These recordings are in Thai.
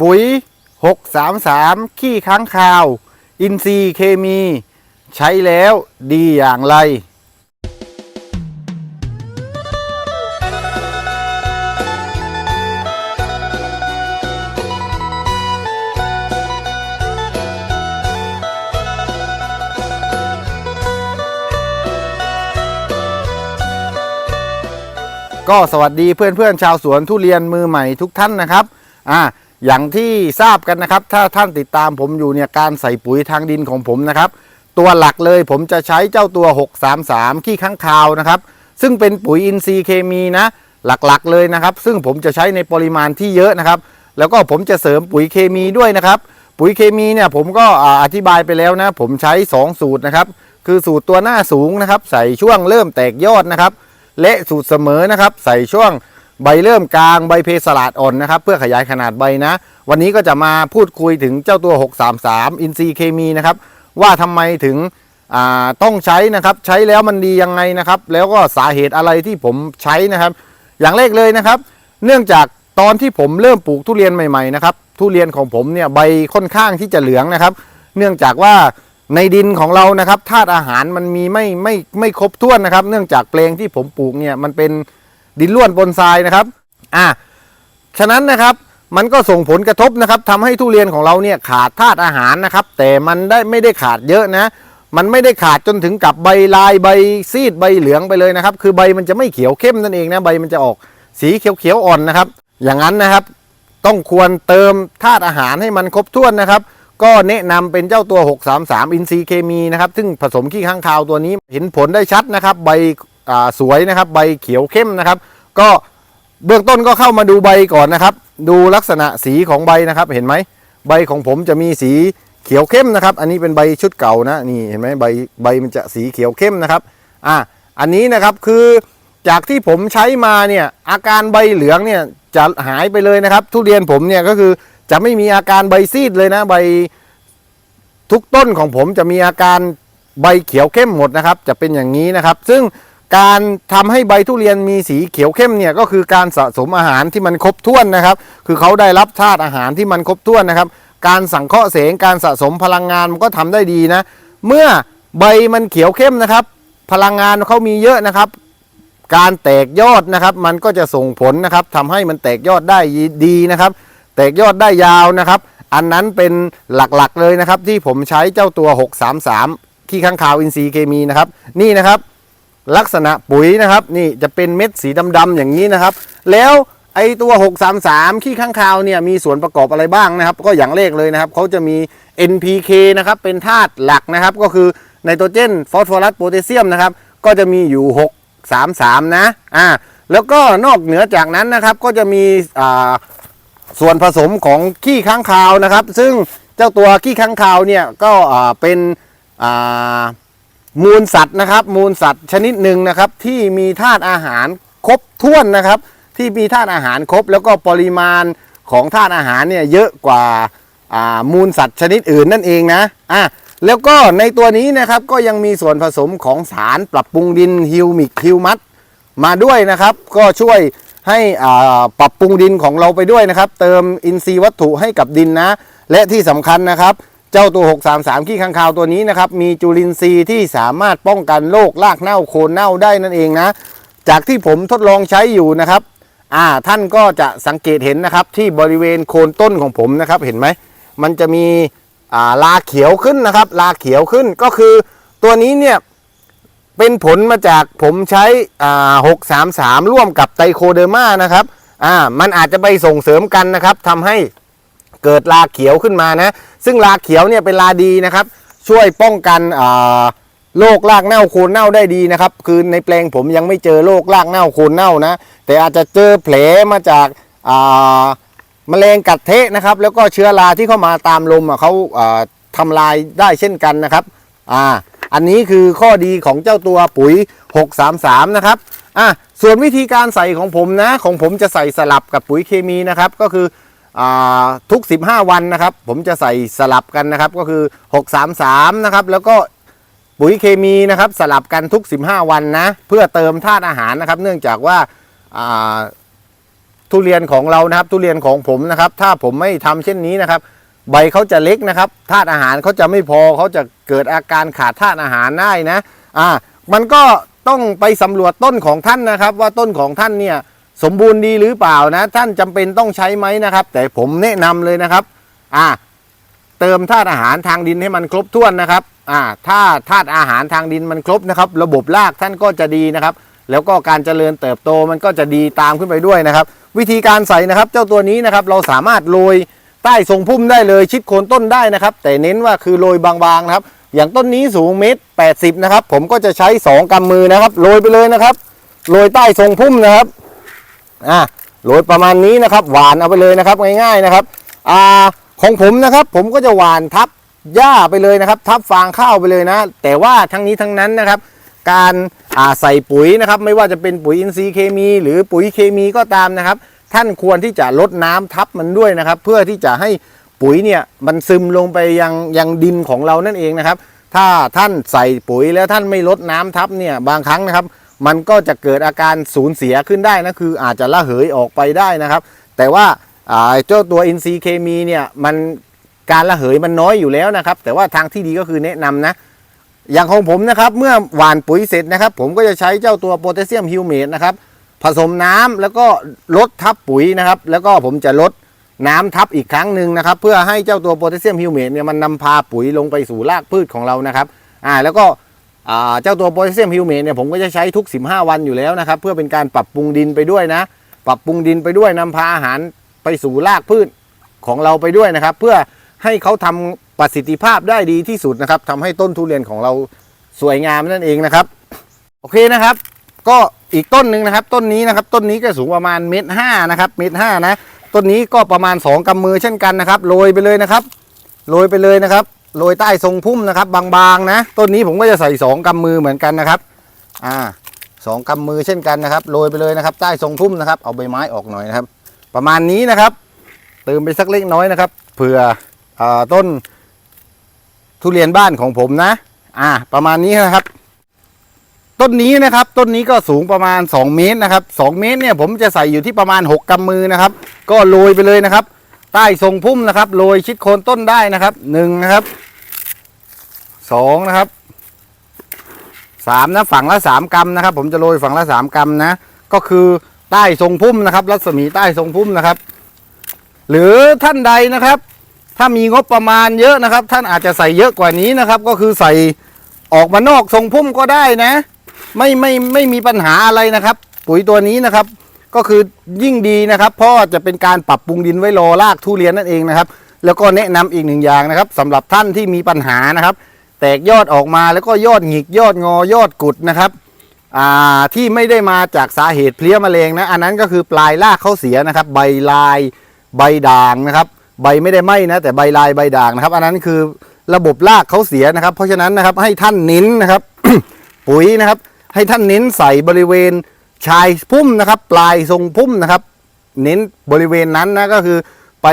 ปุ๋ย 633 ขี้ค้างคาว อินทรีย์เคมี ใช้แล้วดีอย่างไร ก็สวัสดีเพื่อนเพื่อนๆชาวสวนทุเรียนมือใหม่ทุกท่านนะครับ อ่า อย่างที่ทราบกันนะครับ ถ้าท่านติดตามผมอยู่เนี่ยการใส่ปุ๋ยทางดินของผมนะครับ ตัวหลักเลยผมจะใช้เจ้าตัว 633 ขี้ข้างคาวนะครับ ซึ่งเป็นปุ๋ยอินทรีย์เคมีนะ หลักๆเลยนะครับ ซึ่งผมจะใช้ในปริมาณที่เยอะนะครับ แล้วก็ผมจะเสริมปุ๋ยเคมีด้วยนะครับ ปุ๋ยเคมีเนี่ยผมก็อธิบายไปแล้วนะ ผมใช้ 2 สูตรนะครับ คือสูตรตัวหน้าสูงนะครับ ใส่ช่วงเริ่มแตกยอดนะครับ และสูตรเสมอนะครับ ใส่ช่วง ใบเริ่มกลางใบเพสลาดอ่อนนะครับ เพื่อขยายขนาดใบนะ วันนี้ก็จะมาพูดคุยถึงเจ้าตัว 633 อินทรีเคมีนะครับ ว่าทำไมถึงต้องใช้นะครับ ใช้แล้วมันดียังไงนะครับ แล้วก็สาเหตุอะไรที่ผมใช้นะครับ อย่างแรกเลยนะครับ เนื่องจากตอนที่ผมเริ่มปลูกทุเรียนใหม่ๆนะครับทุเรียนของผมเนี่ยใบค่อนข้างที่จะเหลืองนะครับ เนื่องจากว่าในดินของเรานะครับธาตุอาหารมันมีไม่ไม่ไม่ครบถ้วนนะครับ เนื่องจากแปลงที่ผมปลูกเนี่ยมันเป็น ดินล้วนปนทรายนะครับอ่าฉะนั้นนะครับมันก็ส่งผลกระทบนะครับทำให้ทุเรียนของเราเนี่ยขาดธาตุอาหารนะครับ แต่มันได้ไม่ได้ขาดเยอะนะ มันไม่ได้ขาดจนถึงกับใบลายใบซีดใบเหลืองไปเลยนะครับ คือใบมันจะไม่เขียวเข้มนั่นเองนะใบมันจะออกสีเขียวๆอ่อนนะครับ อย่างนั้นนะครับต้องควรเติมธาตุอาหารให้มันครบถ้วนนะครับ ก็แนะนำเป็นเจ้าตัว 633 อินทรีย์เคมีนะครับ ซึ่งผสมขี้ข้างคาวตัวนี้เห็นผลได้ชัดนะครับ ใบ สวยนะครับ ใบเขียวเข้มนะครับ ก็เบื้องต้นก็เข้ามาดูใบก่อนนะครับ ดูลักษณะสีของใบนะครับ เห็นไหมใบของผมจะมีสีเขียวเข้มนะครับ อันนี้เป็นใบชุดเก่านะนี่เห็นไหมใบใบมันจะสีเขียวเข้มนะครับอ่าอันนี้นะครับคือจากที่ผมใช้มาเนี่ยอาการใบเหลืองเนี่ยจะหายไปเลยนะครับ ทุเรียนผมเนี่ยก็คือจะไม่มีอาการใบซีดเลยนะใบทุกต้นของผมจะมีอาการใบเขียวเข้มหมดนะครับ จะเป็นอย่างนี้นะครับ ซึ่ง การทำให้ใบทุเรียนมีสีเขียวเข้มเนี่ยก็คือการสะสมอาหารที่มันครบถ้วนนะครับ คือเขาได้รับธาตุอาหารที่มันครบถ้วนนะครับ การสังเคราะห์แสงการสะสมพลังงานมันก็ทำได้ดีนะ เมื่อใบมันเขียวเข้มนะครับ พลังงานเขามีเยอะนะครับ การแตกยอดนะครับ มันก็จะส่งผลนะครับทำให้มันแตกยอดได้ดีนะครับ แตกยอดได้ยาวนะครับ อันนั้นเป็นหลักๆเลยนะครับ ที่ผมใช้เจ้าตัว 633ขี้ข้างคาวอินทรีย์เคมีนะครับ นี่นะครับ ลักษณะปุ๋ยนะครับนี่จะเป็นเม็ดสีดำๆอย่างนี้นะครับ แล้วไอตัว 633 ขี้ข้างคาวเนี่ยมีส่วนประกอบอะไรบ้างนะครับ ก็อย่างแรกเลยนะครับเขาจะมี NPK นะครับเป็นธาตุหลักนะครับ ก็คือไนโตรเจนฟอสฟอรัสโพแทสเซียมนะครับก็จะมีอยู่ 633 นะอ่าแล้วก็นอกเหนือจากนั้นนะครับก็จะมีอ่าส่วนผสมของขี้ค้างคาวนะครับ ซึ่งเจ้าตัวขี้ค้างคาวเนี่ยก็อ่าเป็นอ่า มูลสัตว์นะครับ มูลสัตว์ชนิดหนึ่งนะครับ ที่มีธาตุอาหารครบถ้วนนะครับ ที่มีธาตุอาหารครบ แล้วก็ปริมาณของธาตุอาหารเนี่ยเยอะกว่ามูลสัตว์ชนิดอื่นนั่นเองนะอะแล้วก็ในตัวนี้นะครับก็ยังมีส่วนผสมของสารปรับปรุงดินฮิวมิกฮิวมัสมาด้วยนะครับ ก็ช่วยให้อ่าปรับปรุงดินของเราไปด้วยนะครับ เติมอินทรีย์วัตถุให้กับดินนะ และที่สำคัญนะครับ เจ้าตัว 633 ขี้ข้างคาวตัวนี้นะครับ มีจุลินทรีย์ที่สามารถป้องกันโรครากเน่าโคนเน่าได้นั่นเองนะ จากที่ผมทดลองใช้อยู่นะครับอ่าท่านก็จะสังเกตเห็นนะครับที่บริเวณโคนต้นของผมนะครับเห็นไหม มันจะมีอ่าลาเขียวขึ้นนะครับ ลาเขียวขึ้นก็คือตัวนี้เนี่ยเป็นผลมาจากผมใช้อ่า633ร่วมกับไตโคเดอร์มานะครับอ่ามันอาจจะไปส่งเสริมกันนะครับทำให้ เกิดลาเขียวขึ้นมานะ ซึ่งลาเขียวเนี่ยเป็นลาดีนะครับ ช่วยป้องกันโรครากเน่าโคนเน่าได้ดีนะครับ คือในแปลงผมยังไม่เจอโรครากเน่าโคนเน่านะ แต่อาจจะเจอแผลมาจากอ่าแมลงกัดเทะนะครับ แล้วก็เชื้อราที่เข้ามาตามลมเขาอ่าทำลายได้เช่นกันนะครับอ่าอันนี้คือข้อดีของเจ้าตัวปุ๋ย 633 นะครับอะส่วนวิธีการใส่ของผมนะ ของผมจะใส่สลับกับปุ๋ยเคมีนะครับ ก็คือ ทุก 15 วันนะครับ ผมจะใส่สลับกันนะครับ ก็คือ 633 นะครับ แล้วก็ปุ๋ยเคมีนะครับ สลับกันทุก 15 วันนะ เพื่อเติมธาตุอาหารนะครับ เนื่องจากว่าทุเรียนของเรานะครับ ทุเรียนของผมนะครับ ถ้าผมไม่ทำเช่นนี้นะครับ ใบเขาจะเล็กนะครับธาตุอาหารเขาจะไม่พอเขาจะเกิดอาการขาดธาตุอาหารได้นะอ่ามันก็ต้องไปสำรวจต้นของท่านนะครับ ว่าต้นของท่านเนี่ย สมบูรณ์ดีหรือเปล่านะ ท่านจำเป็นต้องใช้ไหมนะครับ แต่ผมแนะนำเลยนะครับ อ่า เติมธาตุอาหารทางดินให้มันครบถ้วนนะครับ อ่า ถ้าธาตุอาหารทางดินมันครบนะครับ ระบบรากท่านก็จะดีนะครับ แล้วก็การเจริญเติบโตมันก็จะดีตามขึ้นไปด้วยนะครับ วิธีการใส่นะครับ เจ้าตัวนี้นะครับ เราสามารถโรยใต้ทรงพุ่มได้เลยชิดโคนต้นได้นะครับ แต่เน้นว่าคือโรยบางๆนะครับ อย่างต้นนี้สูงเมตรแปดสิบนะครับ ผมก็จะใช้สองกำมือนะครับโรยไปเลยนะครับโรยใต้ทรงพุ่มนะครับ อ่าโรยประมาณนี้นะครับ หวานเอาไปเลยนะครับง่ายๆนะครับอ่าของผมนะครับ ผมก็จะหวานทับหญ้าไปเลยนะครับ ทับฟางข้าวไปเลยนะ แต่ว่าทั้งนี้ทั้งนั้นนะครับ การอ่าใส่ปุ๋ยนะครับ ไม่ว่าจะเป็นปุ๋ยอินทรีย์เคมี หรือปุ๋ยเคมีก็ตามนะครับ ท่านควรที่จะลดน้ำทับมันด้วยนะครับ เพื่อที่จะให้ปุ๋ยเนี่ยมันซึมลงไปยังยังดินของเรานั่นเองนะครับ ถ้าท่านใส่ปุ๋ยแล้วท่านไม่ลดน้ำทับเนี่ยบางครั้งนะครับ มันก็จะเกิดอาการสูญเสียขึ้นได้นะคืออาจจะละเหยออกไปได้นะครับ แต่ว่าเจ้าตัวอินทรีย์เคมีเนี่ยมันการละเหยมันน้อยอยู่แล้วนะครับ แต่ว่าทางที่ดีก็คือแนะนำนะ อย่างของผมนะครับเมื่อหว่านปุ๋ยเสร็จนะครับ ผมก็จะใช้เจ้าตัวโพแทสเซียมฮิวเมตนะครับผสมน้ำแล้วก็ลดทับปุ๋ยนะครับ แล้วก็ผมจะลดน้ำทับอีกครั้งหนึ่งนะครับ เพื่อให้เจ้าตัวโพแทสเซียมฮิวเมตเนี่ยมันนำพาปุ๋ยลงไปสู่รากพืชของเรานะครับอ่าแล้วก็ เจ้าตัวโพแทสเซียมฮิวเมตเนี่ยผมก็จะใช้ทุก 15 วันอยู่แล้วนะครับ เพื่อเป็นการปรับปรุงดินไปด้วยนะ ปรับปรุงดินไปด้วยนำพาอาหารไปสู่รากพืชของเราไปด้วยนะครับ เพื่อให้เขาทำประสิทธิภาพได้ดีที่สุดนะครับทำให้ต้นทุเรียนของเราสวยงามนั่นเองนะครับ โอเคนะครับ ก็อีกต้นหนึ่งนะครับ ต้นนี้นะครับ ต้นนี้ก็สูงประมาณเมตรห้านะครับเมตรห้านะต้นนี้ก็ประมาณ 2กำมือเช่นกันนะครับโรยไปเลยนะครับโรยไปเลยนะครับ โรยใต้ทรงพุ่มนะครับ บางๆนะ ต้นนี้ผมก็จะใส่สองกำมือเหมือนกันนะครับ อ่าสองกำมือเช่นกันนะครับโรยไปเลยนะครับ ใต้ทรงพุ่มนะครับ เอาใบไม้ออกหน่อยนะครับ ประมาณนี้นะครับเติมไปสักเล็กน้อยนะครับเผื่ออต้นทุเรียนบ้านของผมนะ อ่า ประมาณนี้นะครับ ต้นนี้นะครับ ต้นนี้ก็สูงประมาณ 2 เมตรนะครับ2เมตรเนี่ยผมจะใส่อยู่ที่ประมาณ 6กำมือนะครับ ก็โรยไปเลยนะครับ ใต้ทรงพุ่มนะครับโรยชิดโคนต้นได้นะครับหนึ่งนะครับ สองนะครับสามนะฝั่งละสามกำนะครับ ผมจะโรยฝั่งละสามกำนะ ก็คือใต้ทรงพุ่มนะครับ รัศมีใต้ทรงพุ่มนะครับ หรือท่านใดนะครับ ถ้ามีงบประมาณเยอะนะครับ ท่านอาจจะใส่เยอะกว่านี้นะครับ ก็คือใส่ออกมานอกทรงพุ่มก็ได้นะ ไม่ไม่ไม่มีปัญหาอะไรนะครับ ปุ๋ยตัวนี้นะครับ ก็คือยิ่งดีนะครับเพราะจะเป็นการปรับปรุงดินไว้รอรากทุเรียนนั่นเองนะครับ แล้วก็แนะนำอีกหนึ่งอย่างนะครับสำหรับท่านที่มีปัญหานะครับ แตกยอดออกมาแล้วก็ยอดหงิกยอดงอยอดกุดนะครับที่ไม่ได้มาจากสาเหตุเพลี้ยแมลงนะ อันนั้นก็คือปลายรากเขาเสียนะครับ ใบลายใบด่างนะครับ ใบไม่ได้ไหมนะแต่ใบลายใบด่างนะครับ อันนั้นคือระบบรากเขาเสียนะครับ เพราะฉะนั้นนะครับให้ท่านเน้นนะครับ ปุ๋ยนะครับ ให้ท่านเน้นใส่บริเวณชายพุ่มนะครับ ปลายทรงพุ่มนะครับ เน้นบริเวณนั้นนะก็คือไป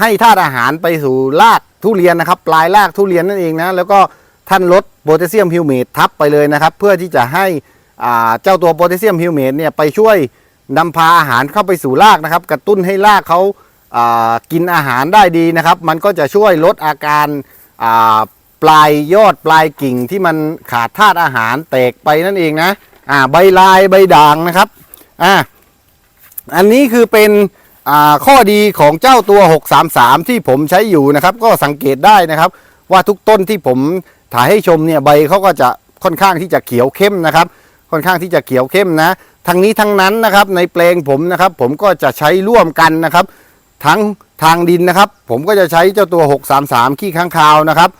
ให้ธาตุอาหารไปสู่รากทุเรียนนะครับ ปลายรากทุเรียนนั่นเองนะแล้วก็ท่านลดโพแทสเซียมฮิวเมตทับไปเลยนะครับ เพื่อที่จะให้เจ้าตัวโพแทสเซียมฮิวเมตเนี่ยไปช่วยนำพาอาหารเข้าไปสู่รากนะครับ กระตุ้นให้รากเขาากินอาหารได้ดีนะครับ มันก็จะช่วยลดอาการาปลายยอดปลายกิ่งที่มันขาดธาตุอาหารแตกไปนั่นเองนะอ่าใบลายใบด่างนะครับอ่าอันนี้คือเป็น ข้อดีของเจ้าตัว 633 ที่ผมใช้อยู่นะครับ ก็สังเกตได้นะครับ ว่าทุกต้นที่ผมถ่ายให้ชมเนี่ยใบเขาก็จะค่อนข้างที่จะเขียวเข้มนะครับ ค่อนข้างที่จะเขียวเข้มนะทั้งนี้ทั้งนั้นนะครับในแปลงผมนะครับ ผมก็จะใช้ร่วมกันนะครับ ทั้งทางดินนะครับ ผมก็จะใช้เจ้าตัว 633 ขี้ค้างคาวนะครับ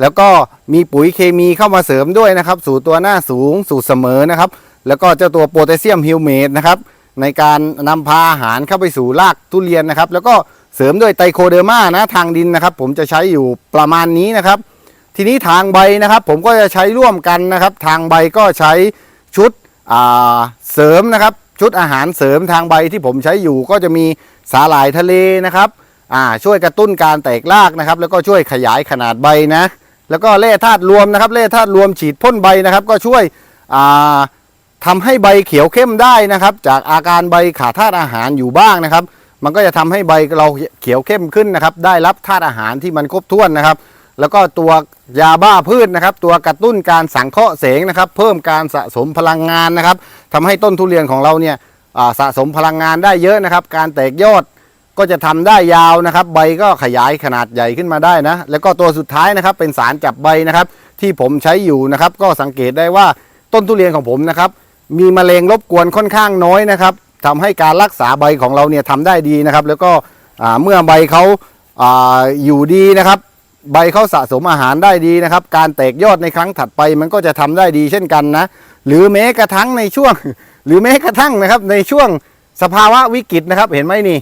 แล้วก็มีปุ๋ยเคมีเข้ามาเสริมด้วยนะครับ สู่ตัวหน้าสูงสู่เสมอนะครับ แล้วก็เจ้าตัวโพแทสเซียมฮิวเมตนะครับ ในการนำพาอาหารเข้าไปสู่รากทุเรียนนะครับ แล้วก็เสริมด้วยไตโคเดอร์มานะทางดินนะครับ ผมจะใช้อยู่ประมาณนี้นะครับ ทีนี้ทางใบนะครับ ผมก็จะใช้ร่วมกันนะครับ ทางใบก็ใช้ชุดเสริมนะครับ ชุดอาหารเสริมทางใบที่ผมใช้อยู่ก็จะมีสาหร่ายทะเลนะครับช่วยกระตุ้นการแตกรากนะครับ แล้วก็ช่วยขยายขนาดใบนะ แล้วก็แร่ธาตุรวมนะครับแร่ธาตุรวมฉีดพ่นใบนะครับ ก็ช่วย อ่าทำให้ใบเขียวเข้มได้นะครับ จากอาการใบขาดธาตุอาหารอยู่บ้างนะครับ มันก็จะทำให้ใบเราเขียวเข้มขึ้นนะครับ ได้รับธาตุอาหารที่มันครบถ้วนนะครับ แล้วก็ตัวยาบ้าพืชนะครับ ตัวกระตุ้นการสังเคราะห์แสงนะครับ เพิ่มการสะสมพลังงานนะครับทำให้ต้นทุเรียนของเราเนี่ยสะสมพลังงานได้เยอะนะครับ การแตกยอดก็จะทำได้ยาวนะครับ ใบก็ขยายขนาดใหญ่ขึ้นมาได้นะ แล้วก็ตัวสุดท้ายนะครับ เป็นสารจับใบนะครับ ที่ผมใช้อยู่นะครับ ก็สังเกตได้ว่าต้นทุเรียนของผมนะครับ มีแมลงรบกวนค่อนข้างน้อยนะครับทำให้การรักษาใบของเราเนี่ยทำได้ดีนะครับ แล้วก็เมื่อใบเขาอาอยู่ดีนะครับ ใบเขาสะสมอาหารได้ดีนะครับ การแตกยอดในครั้งถัดไปมันก็จะทำได้ดีเช่นกันนะ หรือแม้กระทั่งในช่วง หรือแม้กระทั่งนะครับในช่วงสภาวะวิกฤตนะครับ เห็นไหมนี่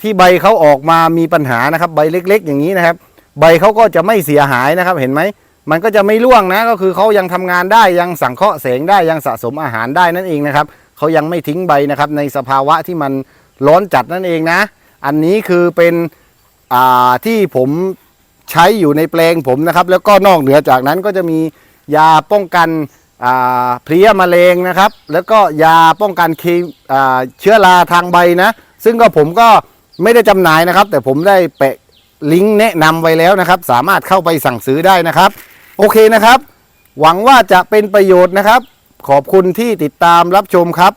ที่ใบเขาออกมามีปัญหานะครับ ใบเล็ก ๆ อย่างนี้นะครับ ใบเขาก็จะไม่เสียหายนะครับเห็นไหม มันก็จะไม่ร่วงนะก็คือเขายังทำงานได้ยังสังเคราะห์แสงได้ยังสะสมอาหารได้นั่นเองนะครับเขายังไม่ทิ้งใบนะครับในสภาวะที่มันร้อนจัดนั่นเองนะ อันนี้คือเป็นอ่าที่ผมใช้อยู่ในแปลงผมนะครับ แล้วก็นอกเหนือจากนั้นก็จะมียาป้องกันอ่าเพลี้ยแมลงนะครับ แล้วก็ยาป้องกันเชื้อราทางใบนะ ซึ่งก็ผมก็ไม่ได้จำหน่ายนะครับ แต่ผมได้แปะลิงก์แนะนำไว้แล้วนะครับ สามารถเข้าไปสั่งซื้อได้นะครับ โอเคนะครับ หวังว่าจะเป็นประโยชน์นะครับ ขอบคุณที่ติดตามรับชมครับ